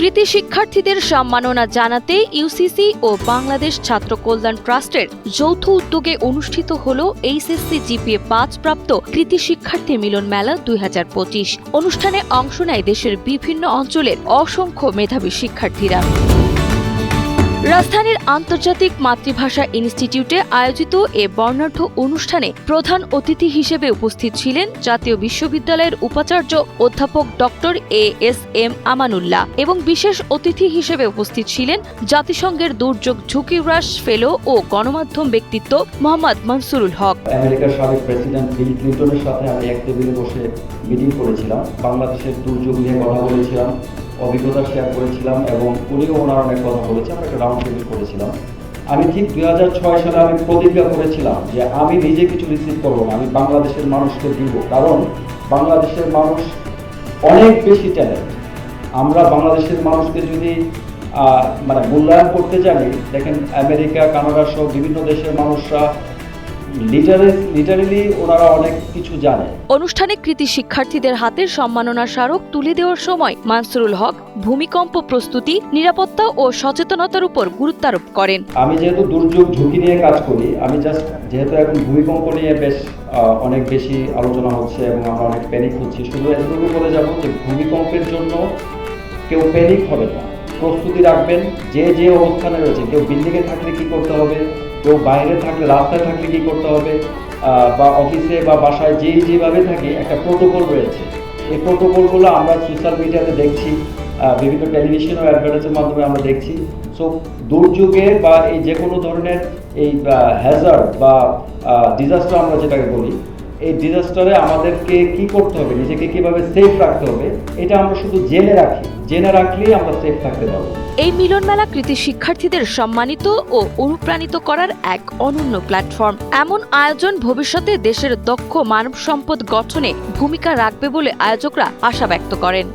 কৃতি শিক্ষার্থীদের সম্মাননা জানাতে ইউসিসি ও বাংলাদেশ ছাত্র কল্যাণ ট্রাস্টের যৌথ উদ্যোগে অনুষ্ঠিত হল এইচএসসি জিপিএ পাঁচ প্রাপ্ত কৃতি শিক্ষার্থী মিলন মেলা দুই হাজার পঁচিশ। অনুষ্ঠানে অংশ নেয় দেশের বিভিন্ন অঞ্চলের অসংখ্য মেধাবী শিক্ষার্থীরা। রাজধানীর আন্তর্জাতিক মাতৃভাষা ইনস্টিটিউটে আয়োজিত এ বর্ণাঢ্য অনুষ্ঠানে প্রধান অতিথি হিসেবে উপস্থিত ছিলেন জাতীয় বিশ্ববিদ্যালয়ের উপাচার্য অধ্যাপক doctor A S M Amanullah এবং বিশেষ অতিথি হিসেবে উপস্থিত ছিলেন জাতিসংঘের দুর্যোগ ঝুঁকি হ্রাস ফেলো ও গণমাধ্যম ব্যক্তিত্ব মোহাম্মদ মনসুরুল হক। আমেরিকার সাবেক প্রেসিডেন্ট বিল ক্লিন্টনের সাথে আমি এক টেবিলে বসে মিটিং করেছিলাম। বাংলাদেশের দুর্যোগ নিয়ে কথা বলেছিলাম। অভিজ্ঞতা শেয়ার করেছিলাম এবং উনিও ওনার অনেক কথা বলেছে আমরা একটা রাউন্ড টেবিল করেছিলাম। আমি ঠিক দুই হাজার ছয় সালে আমি প্রতিজ্ঞা করেছিলাম যে আমি নিজে কিছু রিসিভ করব আমি বাংলাদেশের মানুষকে দিব। কারণ বাংলাদেশের মানুষ অনেক বেশি ট্যালেন্ট আমরা বাংলাদেশের মানুষকে যদি মানে মূল্যায়ন করতে জানি, দেখেন আমেরিকা, কানাডা সহ বিভিন্ন দেশের মানুষরা ওনারা অনেক কিছু জানে। অনুষ্ঠানে কৃতি শিক্ষার্থীদের হাতে সম্মাননা স্মারক তুলে দেওয়ার সময় মানসুরুল হক ভূমিকম্প প্রস্তুতি নিরাপত্তা ও সচেতনতার উপর গুরুত্বারোপ করেন। আমি যেহেতু দুর্যোগ ঝুঁকি নিয়ে কাজ করি আমি জাস্ট যেহেতু এখন ভূমিকম্প নিয়ে বেশ অনেক বেশি আলোচনা হচ্ছে এবং আমরা অনেক প্যানিক হচ্ছি শুধু এতটুকু বলে যাব যে ভূমিকম্পের জন্য কেউ প্যানিক হবে না। প্রস্তুতি রাখবেন যে যে অবস্থানে রয়েছে কেউ বিল্ডিংয়ে থাকলে কি করতে হবে? কেউ বাইরে থাকলে, রাস্তায় থাকলে কি করতে হবে? বা অফিসে বা বাসায় যেই যেভাবে থাকে, একটা প্রোটোকল রয়েছে। এই প্রোটোকলগুলো আমরা সোশ্যাল মিডিয়াতে দেখছি বিভিন্ন টেলিভিশন ও অ্যাডভার্টাইজের মাধ্যমে আমরা দেখছি। সো দুর্যোগে বা এই যে কোনো ধরনের এই হ্যাজার্ড বা ডিজাস্টার আমরা যেটাকে বলি এই ডিজাস্টারে আমাদেরকে কি করতে হবে? নিজেকে কীভাবে সেফ রাখতে হবে? এটা আমরা শুধু জেনে রাখি। জেনে রাখলেই আমরা সেফ থাকতে পারব। এই মিলনমেলা কৃতি শিক্ষার্থীদের সম্মানিত ও অনুপ্রাণিত করার এক অনন্য প্ল্যাটফর্ম এমন আয়োজন ভবিষ্যতে দেশের দক্ষ মানব সম্পদ গঠনে ভূমিকা রাখবে বলে আয়োজকরা আশা ব্যক্ত করেন।